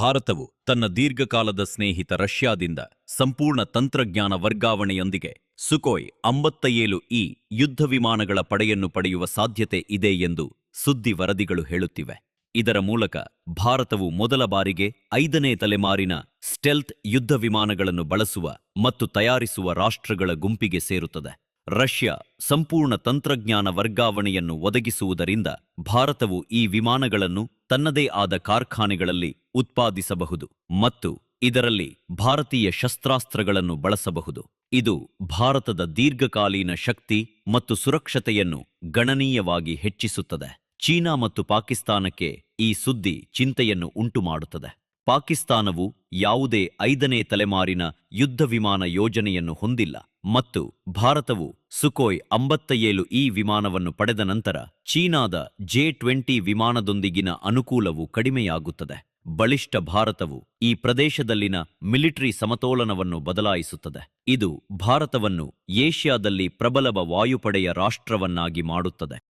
ಭಾರತವು ತನ್ನ ದೀರ್ಘಕಾಲದ ಸ್ನೇಹಿತ ರಷ್ಯಾದಿಂದ ಸಂಪೂರ್ಣ ತಂತ್ರಜ್ಞಾನ ವರ್ಗಾವಣೆಯೊಂದಿಗೆ ಸುಕೋಯ್ ಅಂಬತ್ತ ಏಳು ಇ ಯುದ್ಧ ವಿಮಾನಗಳ ಪಡೆಯನ್ನು ಪಡೆಯುವ ಸಾಧ್ಯತೆ ಇದೆ ಎಂದು ಸುದ್ದಿ ವರದಿಗಳು ಹೇಳುತ್ತಿವೆ. ಇದರ ಮೂಲಕ ಭಾರತವು ಮೊದಲ ಬಾರಿಗೆ ಐದನೇ ತಲೆಮಾರಿನ ಸ್ಟೆಲ್ತ್ ಯುದ್ಧ ವಿಮಾನಗಳನ್ನು ಬಳಸುವ ಮತ್ತು ತಯಾರಿಸುವ ರಾಷ್ಟ್ರಗಳ ಗುಂಪಿಗೆ ಸೇರುತ್ತದೆ. ರಷ್ಯಾ ಸಂಪೂರ್ಣ ತಂತ್ರಜ್ಞಾನ ವರ್ಗಾವಣೆಯನ್ನು ಒದಗಿಸುವುದರಿಂದ ಭಾರತವು ಈ ವಿಮಾನಗಳನ್ನು ತನ್ನದೇ ಆದ ಕಾರ್ಖಾನೆಗಳಲ್ಲಿ ಉತ್ಪಾದಿಸಬಹುದು ಮತ್ತು ಇದರಲ್ಲಿ ಭಾರತೀಯ ಶಸ್ತ್ರಾಸ್ತ್ರಗಳನ್ನು ಬಳಸಬಹುದು. ಇದು ಭಾರತದ ದೀರ್ಘಕಾಲೀನ ಶಕ್ತಿ ಮತ್ತು ಸುರಕ್ಷತೆಯನ್ನು ಗಣನೀಯವಾಗಿ ಹೆಚ್ಚಿಸುತ್ತದೆ. ಚೀನಾ ಮತ್ತು ಪಾಕಿಸ್ತಾನಕ್ಕೆ ಈ ಸುದ್ದಿ ಚಿಂತೆಯನ್ನು ಉಂಟುಮಾಡುತ್ತದೆ. ಪಾಕಿಸ್ತಾನವು ಯಾವುದೇ ಐದನೇ ತಲೆಮಾರಿನ ಯುದ್ಧ ವಿಮಾನ ಯೋಜನೆಯನ್ನು ಹೊಂದಿಲ್ಲ ಮತ್ತು ಭಾರತವು ಸುಕೋಯ್ ಅಂಬತ್ತ ಏಳು ಈ ವಿಮಾನವನ್ನು ಪಡೆದ ನಂತರ ಚೀನಾದ ಜೆ ಟ್ವೆಂಟಿ ವಿಮಾನದೊಂದಿಗಿನ ಅನುಕೂಲವು ಕಡಿಮೆಯಾಗುತ್ತದೆ. ಬಲಿಷ್ಠ ಭಾರತವು ಈ ಪ್ರದೇಶದಲ್ಲಿನ ಮಿಲಿಟರಿ ಸಮತೋಲನವನ್ನು ಬದಲಾಯಿಸುತ್ತದೆ. ಇದು ಭಾರತವನ್ನು ಏಷ್ಯಾದಲ್ಲಿ ಪ್ರಬಲವ ವಾಯುಪಡೆಯ ರಾಷ್ಟ್ರವನ್ನಾಗಿ ಮಾಡುತ್ತದೆ.